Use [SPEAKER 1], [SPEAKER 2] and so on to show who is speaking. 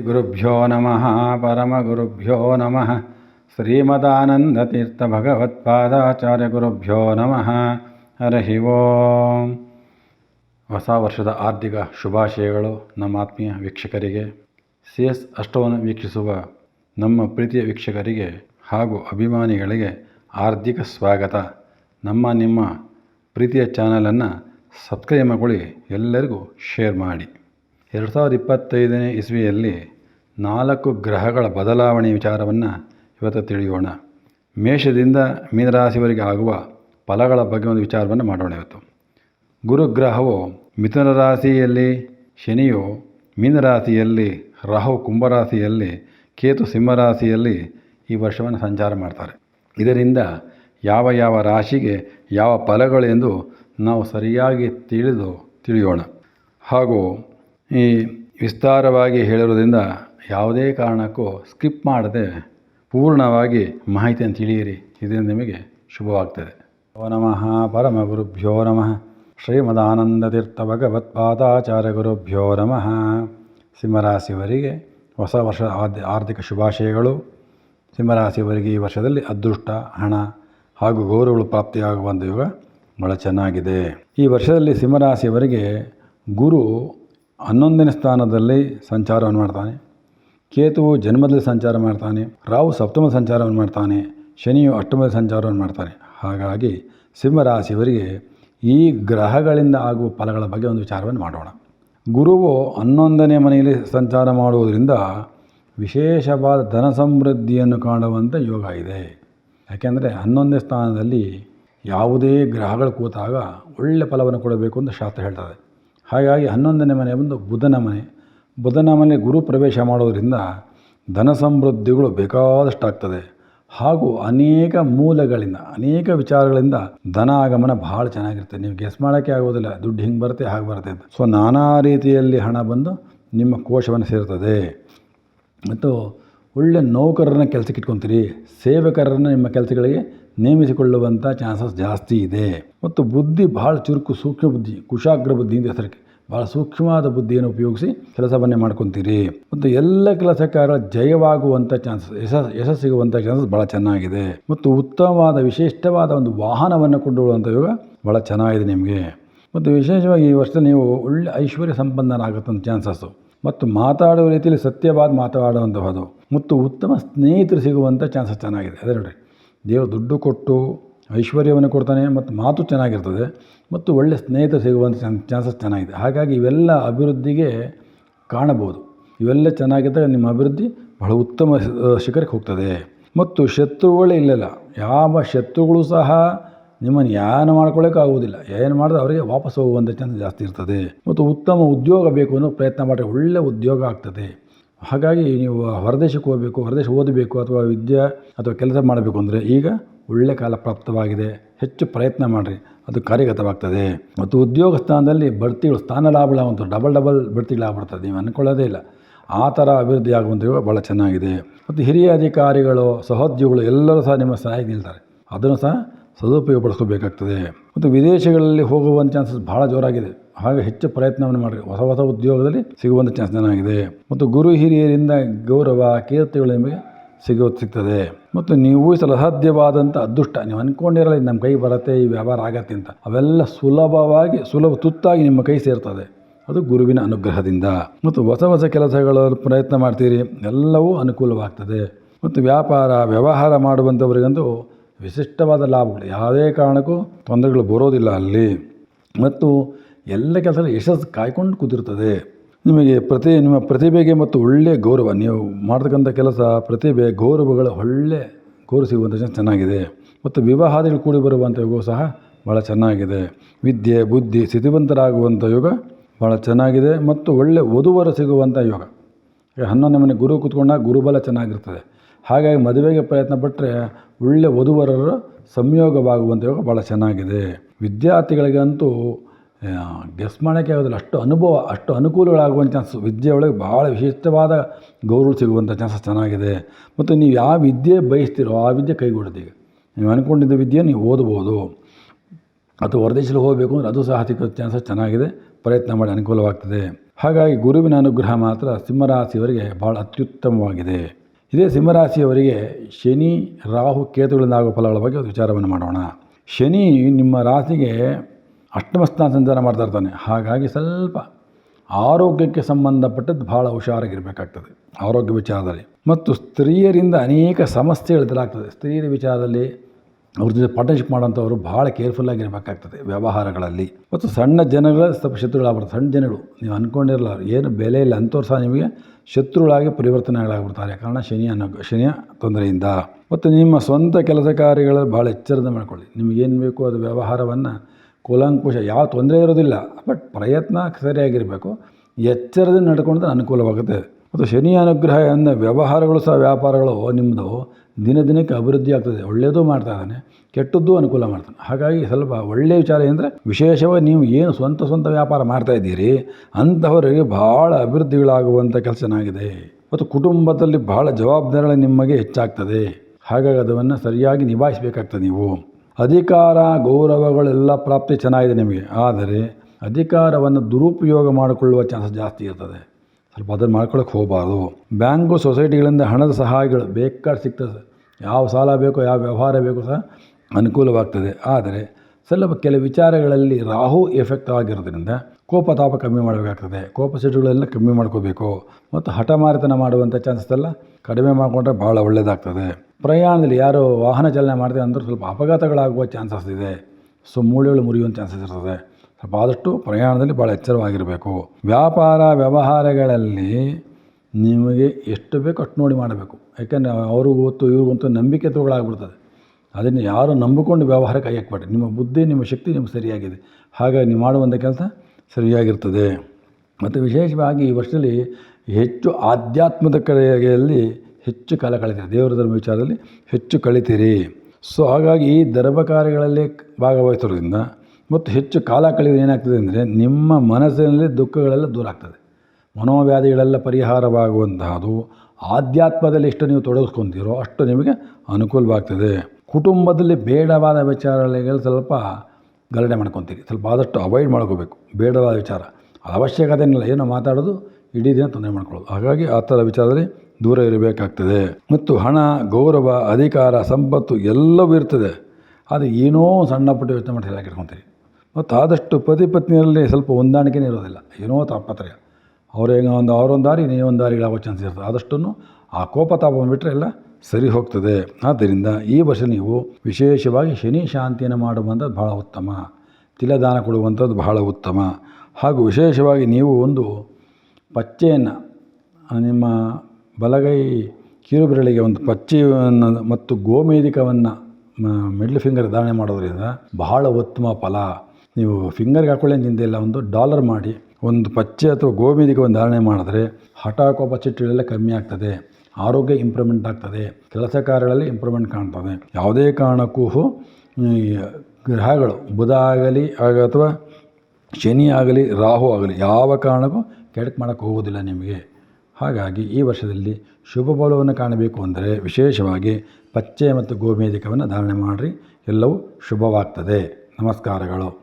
[SPEAKER 1] ಗುರುಭ್ಯೋ ನಮಃ ಪರಮಗುರುಭ್ಯೋ ನಮಃ ಶ್ರೀಮದಾನಂದತೀರ್ಥಭಗವತ್ಪಾದಾಚಾರ್ಯಗುರುಭ್ಯೋ ನಮಃ ಹರಿ ಓಂ ಹೊಸ ವರ್ಷದ ಆರ್ಥಿಕ ಶುಭಾಶಯಗಳು ನಮ್ಮ ಆತ್ಮೀಯ ವೀಕ್ಷಕರಿಗೆ. ಸಿ ಎಸ್ ಅಷ್ಟವನ್ನು ವೀಕ್ಷಿಸುವ ನಮ್ಮ ಪ್ರೀತಿಯ ವೀಕ್ಷಕರಿಗೆ ಹಾಗೂ ಅಭಿಮಾನಿಗಳಿಗೆ ಆರ್ಥಿಕ ಸ್ವಾಗತ. ನಮ್ಮ, ನಿಮ್ಮ ಪ್ರೀತಿಯ ಚಾನಲನ್ನು ಸಬ್ಸ್ಕ್ರೈಬ್ ಮಾಡಿಕೊಳ್ಳಿ, ಎಲ್ಲರಿಗೂ ಶೇರ್ ಮಾಡಿ. ಎರಡು ಸಾವಿರದ ಇಪ್ಪತ್ತೈದನೇ ಇಸ್ವಿಯಲ್ಲಿ ನಾಲ್ಕು ಗ್ರಹಗಳ ಬದಲಾವಣೆ ವಿಚಾರವನ್ನು ಇವತ್ತು ತಿಳಿಯೋಣ. ಮೇಷದಿಂದ ಮೀನರಾಶಿಯವರಿಗೆ ಆಗುವ ಫಲಗಳ ಬಗ್ಗೆ ಒಂದು ವಿಚಾರವನ್ನು ಮಾಡೋಣ ಇವತ್ತು. ಗುರುಗ್ರಹವು ಮಿಥುನ ರಾಶಿಯಲ್ಲಿ, ಶನಿಯು ಮೀನರಾಶಿಯಲ್ಲಿ ರಾಹು ಕುಂಭರಾಶಿಯಲ್ಲಿ ಕೇತು ಸಿಂಹರಾಶಿಯಲ್ಲಿ ಈ ವರ್ಷವನ್ನು ಸಂಚಾರ ಮಾಡ್ತಾರೆ. ಇದರಿಂದ ಯಾವ ಯಾವ ರಾಶಿಗೆ ಯಾವ ಫಲಗಳು ಎಂದು ನಾವು ಸರಿಯಾಗಿ ತಿಳಿದು ತಿಳಿಯೋಣ. ಹಾಗೂ ಈ ವಿಸ್ತಾರವಾಗಿ ಹೇಳಿರೋದ್ರಿಂದ ಯಾವುದೇ ಕಾರಣಕ್ಕೂ ಸ್ಕಿಪ್ ಮಾಡದೆ ಪೂರ್ಣವಾಗಿ ಮಾಹಿತಿಯನ್ನು ತಿಳಿಯಿರಿ. ಇದರಿಂದ ನಿಮಗೆ ಶುಭವಾಗ್ತದೆ. ಓ ನಮಃ. ಪರಮ ಗುರುಭ್ಯೋ ನಮಃ. ಶ್ರೀಮದಾನಂದತೀರ್ಥ ಭಗವತ್ಪಾದಾಚಾರ್ಯ ಗುರುಭ್ಯೋ ನಮಃ. ಸಿಂಹರಾಶಿಯವರಿಗೆ ಹೊಸ ವರ್ಷ ಆರ್ಥಿಕ ಶುಭಾಶಯಗಳು. ಸಿಂಹರಾಶಿಯವರಿಗೆ ಈ ವರ್ಷದಲ್ಲಿ ಅದೃಷ್ಟ, ಹಣ ಹಾಗೂ ಗೌರವಗಳು ಪ್ರಾಪ್ತಿಯಾಗುವಂಥ ಯುಗ ಭಾಳ ಚೆನ್ನಾಗಿದೆ. ಈ ವರ್ಷದಲ್ಲಿ ಸಿಂಹರಾಶಿಯವರಿಗೆ ಗುರು ಹನ್ನೊಂದನೇ ಸ್ಥಾನದಲ್ಲಿ ಸಂಚಾರವನ್ನು ಮಾಡ್ತಾನೆ. ಕೇತುವು ಜನ್ಮದಲ್ಲಿ ಸಂಚಾರ ಮಾಡ್ತಾನೆ. ರಾಹು ಸಪ್ತಮ ಸಂಚಾರವನ್ನು ಮಾಡ್ತಾನೆ. ಶನಿಯು ಅಷ್ಟಮದ ಸಂಚಾರವನ್ನು ಮಾಡ್ತಾನೆ. ಹಾಗಾಗಿ ಸಿಂಹರಾಶಿಯವರಿಗೆ ಈ ಗ್ರಹಗಳಿಂದ ಆಗುವ ಫಲಗಳ ಬಗ್ಗೆ ಒಂದು ವಿಚಾರವನ್ನು ಮಾಡೋಣ. ಗುರುವು ಹನ್ನೊಂದನೇ ಮನೆಯಲ್ಲಿ ಸಂಚಾರ ಮಾಡುವುದರಿಂದ ವಿಶೇಷವಾದ ಧನ ಸಮೃದ್ಧಿಯನ್ನು ಕಾಣುವಂಥ ಯೋಗ ಇದೆ. ಯಾಕೆಂದರೆ ಹನ್ನೊಂದನೇ ಸ್ಥಾನದಲ್ಲಿ ಯಾವುದೇ ಗ್ರಹಗಳು ಕೂತಾಗ ಒಳ್ಳೆಯ ಫಲವನ್ನು ಕೊಡಬೇಕು ಅಂತ ಶಾಸ್ತ್ರ ಹೇಳ್ತದೆ. ಹಾಗಾಗಿ ಹನ್ನೊಂದನೇ ಮನೆ ಬಂದು ಬುಧನ ಮನೆ. ಬುಧನ ಮನೆ ಗುರು ಪ್ರವೇಶ ಮಾಡೋದರಿಂದ ಧನ ಸಮೃದ್ಧಿಗಳು ಬೇಕಾದಷ್ಟು ಆಗ್ತದೆ ಹಾಗೂ ಅನೇಕ ಮೂಲಗಳಿಂದ, ಅನೇಕ ವಿಚಾರಗಳಿಂದ ಧನ ಆಗಮನ ಭಾಳ ಚೆನ್ನಾಗಿರುತ್ತೆ. ನೀವು ಗೆಸ್ ಮಾಡೋಕ್ಕೆ ಆಗೋದಿಲ್ಲ, ದುಡ್ಡು ಹಿಂಗೆ ಬರುತ್ತೆ, ಹಾಗೆ ಬರುತ್ತೆ ಅಂತ. ಸೊ ನಾನಾ ರೀತಿಯಲ್ಲಿ ಹಣ ಬಂದು ನಿಮ್ಮ ಕೋಶವನ್ನು ಸೇರ್ತದೆ. ಮತ್ತು ಒಳ್ಳೆ ನೌಕರರನ್ನ ಕೆಲಸಕ್ಕೆ ಇಟ್ಕೊತೀರಿ, ಸೇವಕರನ್ನು ನಿಮ್ಮ ಕೆಲಸಗಳಿಗೆ ನೇಮಿಸಿಕೊಳ್ಳುವಂಥ ಚಾನ್ಸಸ್ ಜಾಸ್ತಿ ಇದೆ. ಮತ್ತು ಬುದ್ಧಿ ಭಾಳ ಚುರುಕು, ಸೂಕ್ಷ್ಮ ಬುದ್ಧಿ, ಕುಶಾಗ್ರ ಬುದ್ಧಿ ಅಂತ ಹೆಸರಿಗೆ ಭಾಳ ಸೂಕ್ಷ್ಮವಾದ ಬುದ್ಧಿಯನ್ನು ಉಪಯೋಗಿಸಿ ಕೆಲಸವನ್ನೇ ಮಾಡ್ಕೊತೀರಿ. ಮತ್ತು ಎಲ್ಲ ಕೆಲಸ ಕಾರ್ಯ ಜಯವಾಗುವಂಥ ಚಾನ್ಸಸ್ ಯಶಸ್ ಯಶಸ್ಸು ಸಿಗುವಂಥ ಚಾನ್ಸಸ್ ಭಾಳ ಚೆನ್ನಾಗಿದೆ. ಮತ್ತು ಉತ್ತಮವಾದ, ವಿಶಿಷ್ಟವಾದ ಒಂದು ವಾಹನವನ್ನು ಕೊಂಡೊಳ್ಳುವಂಥ ಯೋಗ ಭಾಳ ಚೆನ್ನಾಗಿದೆ ನಿಮಗೆ. ಮತ್ತು ವಿಶೇಷವಾಗಿ ಈ ವರ್ಷ ನೀವು ಒಳ್ಳೆ ಐಶ್ವರ್ಯ ಸಂಪನ್ನರಾಗತ್ತಂಥ ಚಾನ್ಸಸ್ಸು ಮತ್ತು ಮಾತಾಡುವ ರೀತಿಯಲ್ಲಿ ಸತ್ಯವಾದ ಮಾತಾಡುವಂಥದ್ದು ಮತ್ತು ಉತ್ತಮ ಸ್ನೇಹಿತರು ಸಿಗುವಂಥ ಚಾನ್ಸಸ್ ಚೆನ್ನಾಗಿದೆ. ಅದೇ ನೋಡಿರಿ, ದೇವರು ದುಡ್ಡು ಕೊಟ್ಟು ಐಶ್ವರ್ಯವನ್ನು ಕೊಡ್ತಾನೆ ಮತ್ತು ಮಾತು ಚೆನ್ನಾಗಿರ್ತದೆ ಮತ್ತು ಒಳ್ಳೆಯ ಸ್ನೇಹಿತರು ಸಿಗುವಂಥ ಚಾನ್ಸಸ್ ಚೆನ್ನಾಗಿದೆ. ಹಾಗಾಗಿ ಇವೆಲ್ಲ ಅಭಿವೃದ್ಧಿಗೆ ಕಾಣಬಹುದು. ಇವೆಲ್ಲ ಚೆನ್ನಾಗಿದ್ದಾಗ ನಿಮ್ಮ ಅಭಿವೃದ್ಧಿ ಬಹಳ ಉತ್ತಮ ಶಿಖರಕ್ಕೆ ಹೋಗ್ತದೆ. ಮತ್ತು ಶತ್ರುಗಳೇ ಇಲ್ಲಲ್ಲ, ಯಾವ ಶತ್ರುಗಳು ಸಹ ನಿಮ್ಮನ್ನು ಏನು ಆಗುವುದಿಲ್ಲ ಏನು ಮಾಡಿದ್ರೆ ಅವರಿಗೆ ವಾಪಸ್ ಹೋಗುವಂಥ ಚಾನ್ಸ್ ಜಾಸ್ತಿ ಇರ್ತದೆ. ಮತ್ತು ಉತ್ತಮ ಉದ್ಯೋಗ ಬೇಕು ಅನ್ನೋ ಪ್ರಯತ್ನ ಮಾಡಿದ್ರೆ ಒಳ್ಳೆಯ ಉದ್ಯೋಗ ಆಗ್ತದೆ. ಹಾಗಾಗಿ ನೀವು ಹೊರದೇಶಕ್ಕೆ ಹೋಗಬೇಕು, ಹೊರದೇಶ ಓದಬೇಕು ಅಥವಾ ವಿದ್ಯೆ ಅಥವಾ ಕೆಲಸ ಮಾಡಬೇಕು ಅಂದರೆ ಈಗ ಒಳ್ಳೆ ಕಾಲ ಪ್ರಾಪ್ತವಾಗಿದೆ. ಹೆಚ್ಚು ಪ್ರಯತ್ನ ಮಾಡಿರಿ. ಅದು ಕಾರ್ಯಗತವಾಗ್ತದೆ. ಮತ್ತು ಉದ್ಯೋಗ ಸ್ಥಾನದಲ್ಲಿ ಬಡ್ತಿಗಳು ಸ್ಥಾನ ಲಾಭಗಳಾಗುವಂಥ ಡಬಲ್ ಡಬಲ್ ಬಡ್ತಿಗಳಾಗ್ಬಿಡ್ತದೆ ನೀವು ಅನ್ಕೊಳ್ಳೋದೇ ಇಲ್ಲ. ಆ ಥರ ಅಭಿವೃದ್ಧಿ ಆಗುವಂಥ ಭಾಳ ಚೆನ್ನಾಗಿದೆ. ಮತ್ತು ಹಿರಿಯ ಅಧಿಕಾರಿಗಳು, ಸಹೋದ್ಯೋಗಿಗಳು ಎಲ್ಲರೂ ಸಹ ನಿಮ್ಮ ಸಹಾಯಕ್ಕೆ ನಿಲ್ತಾರೆ. ಅದನ್ನು ಸಹ ಸದುಪಯೋಗಪಡಿಸ್ಕೋಬೇಕಾಗ್ತದೆ. ಮತ್ತು ವಿದೇಶಗಳಲ್ಲಿ ಹೋಗುವಂಥ ಚಾನ್ಸಸ್ ಭಾಳ ಜೋರಾಗಿದೆ. ಹಾಗೆ ಹೆಚ್ಚು ಪ್ರಯತ್ನವನ್ನು ಮಾಡಿರಿ. ಹೊಸ ಹೊಸ ಉದ್ಯೋಗದಲ್ಲಿ ಸಿಗುವಂಥ ಚಾನ್ಸ್ ಚೆನ್ನಾಗಿದೆ. ಮತ್ತು ಗುರು ಹಿರಿಯರಿಂದ ಗೌರವ, ಕೀರ್ತಿಗಳು ನಿಮಗೆ ಸಿಗೋ ಸಿಗ್ತದೆ. ಮತ್ತು ನೀವು ಊಹಿಸಲು ಅಸಾಧ್ಯವಾದಂಥ ಅದೃಷ್ಟ, ನೀವು ಅಂದ್ಕೊಂಡಿರಲ್ಲ ನಮ್ಮ ಕೈ ಬರುತ್ತೆ, ಈ ವ್ಯವಹಾರ ಆಗತ್ತೆ ಅಂತ. ಅವೆಲ್ಲ ಸುಲಭವಾಗಿ, ಸುಲಭ ತುತ್ತಾಗಿ ನಿಮ್ಮ ಕೈ ಸೇರ್ತದೆ. ಅದು ಗುರುವಿನ ಅನುಗ್ರಹದಿಂದ. ಮತ್ತು ಹೊಸ ಹೊಸ ಕೆಲಸಗಳ ಪ್ರಯತ್ನ ಮಾಡ್ತೀರಿ. ಎಲ್ಲವೂ ಅನುಕೂಲವಾಗ್ತದೆ. ಮತ್ತು ವ್ಯಾಪಾರ, ವ್ಯವಹಾರ ಮಾಡುವಂಥವರಿಗಂತೂ ವಿಶಿಷ್ಟವಾದ ಲಾಭಗಳು. ಯಾವುದೇ ಕಾರಣಕ್ಕೂ ತೊಂದರೆಗಳು ಬರೋದಿಲ್ಲ ಅಲ್ಲಿ. ಮತ್ತು ಎಲ್ಲ ಕೆಲಸ ಯಶಸ್ಸು ಕಾಯ್ಕೊಂಡು ಕೂತಿರ್ತದೆ. ನಿಮಗೆ ಪ್ರತಿ, ನಿಮ್ಮ ಪ್ರತಿಭೆಗೆ ಮತ್ತು ಒಳ್ಳೆಯ ಗೌರವ, ನೀವು ಮಾಡ್ತಕ್ಕಂಥ ಕೆಲಸ ಪ್ರತಿಭೆ, ಗೌರವಗಳು ಒಳ್ಳೆ ಗೌರವ ಸಿಗುವಂಥ ಚೆನ್ನಾಗಿದೆ. ಮತ್ತು ವಿವಾಹಾದಿಗಳು ಕೂಡಿ ಬರುವಂಥ ಯೋಗವು ಸಹ ಭಾಳ ಚೆನ್ನಾಗಿದೆ. ವಿದ್ಯೆ, ಬುದ್ಧಿ, ಸ್ಥಿತಿವಂತರಾಗುವಂಥ ಯೋಗ ಭಾಳ ಚೆನ್ನಾಗಿದೆ. ಮತ್ತು ಒಳ್ಳೆ ವಧುವರ ಸಿಗುವಂಥ ಯೋಗ. ಹನ್ನೊಂದನೇ ಮನೆ ಗುರು ಕೂತ್ಕೊಂಡಾಗ ಗುರುಬಲ ಚೆನ್ನಾಗಿರ್ತದೆ. ಹಾಗಾಗಿ ಮದುವೆಗೆ ಪ್ರಯತ್ನ ಪಟ್ಟರೆ ಒಳ್ಳೆ ವಧುವರರ ಸಂಯೋಗವಾಗುವಂಥ ಯೋಗ ಭಾಳ ಚೆನ್ನಾಗಿದೆ. ವಿದ್ಯಾರ್ಥಿಗಳಿಗಂತೂ ಗೆಸ್ ಮಾಡೋಕ್ಕೆ ಆಗೋದಿಲ್ಲ. ಅಷ್ಟು ಅನುಭವ, ಅಷ್ಟು ಅನುಕೂಲಗಳಾಗುವಂಥ ಚಾನ್ಸ್. ವಿದ್ಯೆ ಒಳಗೆ ಭಾಳ ವಿಶಿಷ್ಟವಾದ ಗೌರವ ಸಿಗುವಂಥ ಚಾನ್ಸಸ್ ಚೆನ್ನಾಗಿದೆ. ಮತ್ತು ನೀವು ಯಾವ ವಿದ್ಯೆ ಬಯಸ್ತೀರೋ ಆ ವಿದ್ಯೆ ಕೈಗೂಡುತ್ತೆ ಈಗ. ನೀವು ಅಂದ್ಕೊಂಡಿದ್ದ ವಿದ್ಯೆ ನೀವು ಓದ್ಬೋದು. ಅಥವಾ ಹೊರದೇಶದಲ್ಲಿ ಹೋಗಬೇಕು ಅಂದರೆ ಅದು ಸಹ ಸಿಕ್ಕೋ ಚಾನ್ಸಸ್ ಚೆನ್ನಾಗಿದೆ. ಪ್ರಯತ್ನ ಮಾಡಿ ಅನುಕೂಲವಾಗ್ತದೆ. ಹಾಗಾಗಿ ಗುರುವಿನ ಅನುಗ್ರಹ ಮಾತ್ರ ಸಿಂಹರಾಶಿಯವರಿಗೆ ಭಾಳ ಅತ್ಯುತ್ತಮವಾಗಿದೆ. ಇದೇ ಸಿಂಹರಾಶಿಯವರಿಗೆ ಶನಿ, ರಾಹು ಕೇತುಗಳಿಂದಾಗುವ ಫಲಗಳ ಬಗ್ಗೆ ಒಂದು ವಿಚಾರವನ್ನು ಮಾಡೋಣ. ಶನಿ ನಿಮ್ಮ ರಾಶಿಗೆ ಅಷ್ಟಮಸ್ಥಾನ ಸಂಚಾರ ಮಾಡ್ತಾ ಇರ್ತಾನೆ. ಹಾಗಾಗಿ ಸ್ವಲ್ಪ ಆರೋಗ್ಯಕ್ಕೆ ಸಂಬಂಧಪಟ್ಟದ್ದು ಭಾಳ ಹುಷಾರಾಗಿರಬೇಕಾಗ್ತದೆ. ಆರೋಗ್ಯ ವಿಚಾರದಲ್ಲಿ. ಮತ್ತು ಸ್ತ್ರೀಯರಿಂದ ಅನೇಕ ಸಮಸ್ಯೆಗಳು ಎದುರಾಗ್ತದೆ. ಸ್ತ್ರೀಯರ ವಿಚಾರದಲ್ಲಿ ಅವ್ರ ಜೊತೆ ಪಾರ್ಟ್ನರ್ಶಿಪ್ ಮಾಡೋಂಥವ್ರು ಭಾಳ ಕೇರ್ಫುಲ್ಲಾಗಿರಬೇಕಾಗ್ತದೆ ವ್ಯವಹಾರಗಳಲ್ಲಿ. ಮತ್ತು ಸಣ್ಣ ಜನಗಳ ಸ್ವಲ್ಪ ಶತ್ರುಗಳಾಗ್ಬಿಡ್ತಾರೆ. ಸಣ್ಣ ಜನಗಳು, ನೀವು ಅಂದ್ಕೊಂಡಿರಲ್ಲ ಏನು ಬೆಲೆ ಇಲ್ಲ, ಅಂಥವ್ರು ಸಹ ನಿಮಗೆ ಶತ್ರುಗಳಾಗಿ ಪರಿವರ್ತನೆಗಳಾಗ್ಬಿಡ್ತಾರೆ. ಕಾರಣ ಶನಿ ಅನ್ನೋ, ಶನಿಯ ತೊಂದರೆಯಿಂದ. ಮತ್ತು ನಿಮ್ಮ ಸ್ವಂತ ಕೆಲಸ ಕಾರ್ಯಗಳಲ್ಲಿ ಭಾಳ ಎಚ್ಚರದ ಮಾಡ್ಕೊಳ್ಳಿ. ನಿಮಗೇನು ಬೇಕು ಅದು ವ್ಯವಹಾರವನ್ನು ಕುಲಂಕುಶ, ಯಾವ ತೊಂದರೆ ಇರೋದಿಲ್ಲ, ಬಟ್ ಪ್ರಯತ್ನ ಸರಿಯಾಗಿರಬೇಕು. ಎಚ್ಚರದಿಂದ ನಡ್ಕೊಂಡ್ರೆ ಅನುಕೂಲವಾಗುತ್ತೆ. ಮತ್ತು ಶನಿ ಅನುಗ್ರಹ ಎಂದ ವ್ಯವಹಾರಗಳು ಸಹ ವ್ಯಾಪಾರಗಳು ನಿಮ್ಮದು ದಿನ ದಿನಕ್ಕೆ ಅಭಿವೃದ್ಧಿ ಆಗ್ತದೆ. ಒಳ್ಳೆಯದು ಮಾಡ್ತಾ ಇದ್ದಾನೆ, ಕೆಟ್ಟದ್ದು ಅನುಕೂಲ ಮಾಡ್ತಾನೆ. ಹಾಗಾಗಿ ಸ್ವಲ್ಪ ಒಳ್ಳೆಯ ವಿಚಾರ ಏನಂದರೆ ವಿಶೇಷವಾಗಿ ನೀವು ಏನು ಸ್ವಂತ ಸ್ವಂತ ವ್ಯಾಪಾರ ಮಾಡ್ತಾ ಇದ್ದೀರಿ, ಅಂಥವರಿಗೆ ಭಾಳ ಅಭಿವೃದ್ಧಿಗಳಾಗುವಂಥ ಕೆಲಸ ಚೆನ್ನಾಗಿದೆ ಮತ್ತು ಕುಟುಂಬದಲ್ಲಿ ಭಾಳ ಜವಾಬ್ದಾರಿಗಳು ನಿಮಗೆ ಹೆಚ್ಚಾಗ್ತದೆ. ಹಾಗಾಗಿ ಅದನ್ನು ಸರಿಯಾಗಿ ನಿಭಾಯಿಸಬೇಕಾಗ್ತದೆ ನೀವು. ಅಧಿಕಾರ, ಗೌರವಗಳೆಲ್ಲ ಪ್ರಾಪ್ತಿ ಚೆನ್ನಾಗಿದೆ ನಿಮಗೆ. ಆದರೆ ಅಧಿಕಾರವನ್ನು ದುರುಪಯೋಗ ಮಾಡಿಕೊಳ್ಳುವ ಚಾನ್ಸ್ ಜಾಸ್ತಿ ಇರ್ತದೆ. ಸ್ವಲ್ಪ ಅದನ್ನು ಮಾಡ್ಕೊಳ್ಳೋಕೆ ಹೋಗಬಾರ್ದು. ಬ್ಯಾಂಕು ಸೊಸೈಟಿಗಳಿಂದ ಹಣದ ಸಹಾಯಗಳು ಬೇಕಾದ್ರೆ ಸಿಗ್ತದೆ. ಯಾವ ಸಾಲ ಬೇಕೋ ಯಾವ ವ್ಯವಹಾರ ಬೇಕೋ ಸಹ ಅನುಕೂಲವಾಗ್ತದೆ. ಆದರೆ ಸ್ವಲ್ಪ ಕೆಲವು ವಿಚಾರಗಳಲ್ಲಿ ರಾಹು ಎಫೆಕ್ಟ್ ಆಗಿರೋದ್ರಿಂದ ಕೋಪ ತಾಪ ಕಮ್ಮಿ ಮಾಡಬೇಕಾಗ್ತದೆ. ಕೋಪ ಸಿಟ್ಟುಗಳೆಲ್ಲ ಕಮ್ಮಿ ಮಾಡ್ಕೋಬೇಕು. ಮತ್ತು ಹಠಮಾರಿತನ ಮಾಡುವಂಥ ಚಾನ್ಸಸ್ ಎಲ್ಲ ಕಡಿಮೆ ಮಾಡಿಕೊಂಡ್ರೆ ಭಾಳ ಒಳ್ಳೆಯದಾಗ್ತದೆ ಪ್ರಯಾಣದಲ್ಲಿ ಯಾರು ವಾಹನ ಚಾಲನೆ ಮಾಡಿದೆ ಅಂದ್ರೆ ಸ್ವಲ್ಪ ಅಪಘಾತಗಳಾಗುವ ಚಾನ್ಸಸ್ ಇದೆ. ಸೊ ಮೂಳೆಗಳು ಮುರಿಯುವಂಥ ಚಾನ್ಸಸ್ ಇರ್ತದೆ. ಸ್ವಲ್ಪ ಆದಷ್ಟು ಪ್ರಯಾಣದಲ್ಲಿ ಭಾಳ ಎಚ್ಚರವಾಗಿರಬೇಕು. ವ್ಯಾಪಾರ ವ್ಯವಹಾರಗಳಲ್ಲಿ ನಿಮಗೆ ಎಷ್ಟು ಬೇಕೋ ಅಷ್ಟು ನೋಡಿ ಮಾಡಬೇಕು. ಯಾಕೆಂದರೆ ಅವ್ರಿಗೂ ಗೊತ್ತು ಇವ್ರಿಗಂತೂ ನಂಬಿಕೆ ತಗೊಳಾಗ್ಬಿಡ್ತದೆ ಅದನ್ನು ಯಾರು ನಂಬಿಕೊಂಡು ವ್ಯವಹಾರ ಕೈ ಹಾಕ್ಬೇಡಿ. ನಿಮ್ಮ ಬುದ್ಧಿ, ನಿಮ್ಮ ಶಕ್ತಿ ನಿಮ್ಗೆ ಸರಿಯಾಗಿದೆ. ಹಾಗಾಗಿ ನೀವು ಮಾಡುವಂಥ ಕೆಲಸ ಸರಿಯಾಗಿರ್ತದೆ. ಮತ್ತು ವಿಶೇಷವಾಗಿ ಈ ವರ್ಷದಲ್ಲಿ ಹೆಚ್ಚು ಆಧ್ಯಾತ್ಮದ ಕಡೆಯಲ್ಲಿ ಹೆಚ್ಚು ಕಾಲ ಕಳಿತೀರಿ. ದೇವರ ಧರ್ಮ ವಿಚಾರದಲ್ಲಿ ಹೆಚ್ಚು ಕಳಿತೀರಿ. ಸೊ, ಹಾಗಾಗಿ ಈ ಧರ್ಮ ಕಾರ್ಯಗಳಲ್ಲಿ ಭಾಗವಹಿಸೋದ್ರಿಂದ ಮತ್ತು ಹೆಚ್ಚು ಕಾಲ ಕಳೆಯೋದು ಏನಾಗ್ತದೆ ಅಂದರೆ ನಿಮ್ಮ ಮನಸ್ಸಿನಲ್ಲಿ ದುಃಖಗಳೆಲ್ಲ ದೂರ ಆಗ್ತದೆ. ಮನೋವ್ಯಾಧಿಗಳೆಲ್ಲ ಪರಿಹಾರವಾಗುವಂತಹದ್ದು ಆಧ್ಯಾತ್ಮದಲ್ಲಿ ಎಷ್ಟು ನೀವು ತೊಡಗಿಸ್ಕೊಂತೀರೋ ಅಷ್ಟು ನಿಮಗೆ ಅನುಕೂಲವಾಗ್ತದೆ. ಕುಟುಂಬದಲ್ಲಿ ಬೇಡವಾದ ವಿಚಾರಗಳಿಗೆ ಸ್ವಲ್ಪ ಗಲಾಟೆ ಮಾಡ್ಕೊತೀರಿ. ಸ್ವಲ್ಪ ಆದಷ್ಟು ಅವಾಯ್ಡ್ ಮಾಡ್ಕೋಬೇಕು. ಬೇಡವಾದ ವಿಚಾರ. ಅವಶ್ಯಕತೆ ಏನಿಲ್ಲ ಏನೋ ಮಾತಾಡೋದು, ಇಡೀ ದಿನ ತೊಂದರೆ ಮಾಡ್ಕೊಳ್ಳೋದು. ಹಾಗಾಗಿ ಆ ಥರ ವಿಚಾರದಲ್ಲಿ ದೂರ ಇರಬೇಕಾಗ್ತದೆ. ಮತ್ತು ಹಣ, ಗೌರವ, ಅಧಿಕಾರ, ಸಂಪತ್ತು ಎಲ್ಲವೂ ಇರ್ತದೆ. ಅದು ಏನೋ ಸಣ್ಣ ಪುಟ್ಟ ಯೋಚನೆ ಮಾಡಿ ಹಾಕಿಟ್ಕೊತೀರಿ ಮತ್ತು ಆದಷ್ಟು ಪತಿ ಪತ್ನಿಯರಲ್ಲಿ ಸ್ವಲ್ಪ ಹೊಂದಾಣಿಕೆನೇ ಇರೋದಿಲ್ಲ. ಏನೋ ತಾಪತ್ರಯ ಅವ್ರು ಒಂದು ಅವರೊಂದು ದಾರಿ ನೀವೊಂದು ದಾರಿಗಳಾಗೋ ಚಾನ್ಸ್ ಇರ್ತದೆ. ಆದಷ್ಟು ಆ ಕೋಪ ತಾಪ ಬಿಟ್ಟರೆ ಎಲ್ಲ ಸರಿ ಹೋಗ್ತದೆ. ಆದ್ದರಿಂದ ಈ ವರ್ಷ ನೀವು ವಿಶೇಷವಾಗಿ ಶನಿ ಶಾಂತಿಯನ್ನು ಮಾಡುವಂಥದ್ದು ಭಾಳ ಉತ್ತಮ. ತಿಲದಾನ ಕೊಡುವಂಥದ್ದು ಬಹಳ ಉತ್ತಮ. ಹಾಗೂ ವಿಶೇಷವಾಗಿ ನೀವು ಒಂದು ಪಚ್ಚೆಯನ್ನು ನಿಮ್ಮ ಬಲಗೈ ಕಿರು ಬೆರಳಿಗೆ ಒಂದು ಪಚ್ಚೆಯನ್ನು ಮತ್ತು ಗೋಮೇಧಿಕವನ್ನು ಮಿಡ್ಲ್ ಫಿಂಗರ್ ಧಾರಣೆ ಮಾಡೋದ್ರಿಂದ ಬಹಳ ಉತ್ತಮ ಫಲ. ನೀವು ಫಿಂಗರ್ಗೆ ಹಾಕೊಳ್ಳಿ ನಿಂದೆಲ್ಲ ಒಂದು ಡಾಲರ್ ಮಾಡಿ. ಒಂದು ಪಚ್ಚೆ ಅಥವಾ ಗೋಮೇಧಿಕವನ್ನು ಧಾರಣೆ ಮಾಡಿದ್ರೆ ಹಠ ಕೋಪ ಚಿಟ್ಟುಗಳೆಲ್ಲ ಕಮ್ಮಿ ಆಗ್ತದೆ, ಆರೋಗ್ಯ ಇಂಪ್ರೂವ್ಮೆಂಟ್ ಆಗ್ತದೆ, ಕೆಲಸ ಕಾರ್ಯಗಳಲ್ಲಿ ಇಂಪ್ರೂವ್ಮೆಂಟ್ ಕಾಣ್ತದೆ. ಯಾವುದೇ ಕಾರಣಕ್ಕೂ ಗ್ರಹಗಳು ಬುಧ ಆಗಲಿ ಆಗ- ಅಥವಾ ಶನಿ ಆಗಲಿ, ರಾಹು ಆಗಲಿ ಯಾವ ಕಾರಣಕ್ಕೂ ಕೆಡಕ್ ಮಾಡೋಕ್ಕೆ ಹೋಗೋದಿಲ್ಲ ನಿಮಗೆ. ಹಾಗಾಗಿ ಈ ವರ್ಷದಲ್ಲಿ ಶುಭ ಫಲವನ್ನು ಕಾಣಬೇಕು ಅಂದರೆ ವಿಶೇಷವಾಗಿ ಪಚ್ಚೆ ಮತ್ತು ಗೋಮೇಧಿಕವನ್ನು ಧಾರಣೆ ಮಾಡಿರಿ. ಎಲ್ಲವೂ ಶುಭವಾಗ್ತದೆ. ನಮಸ್ಕಾರಗಳು.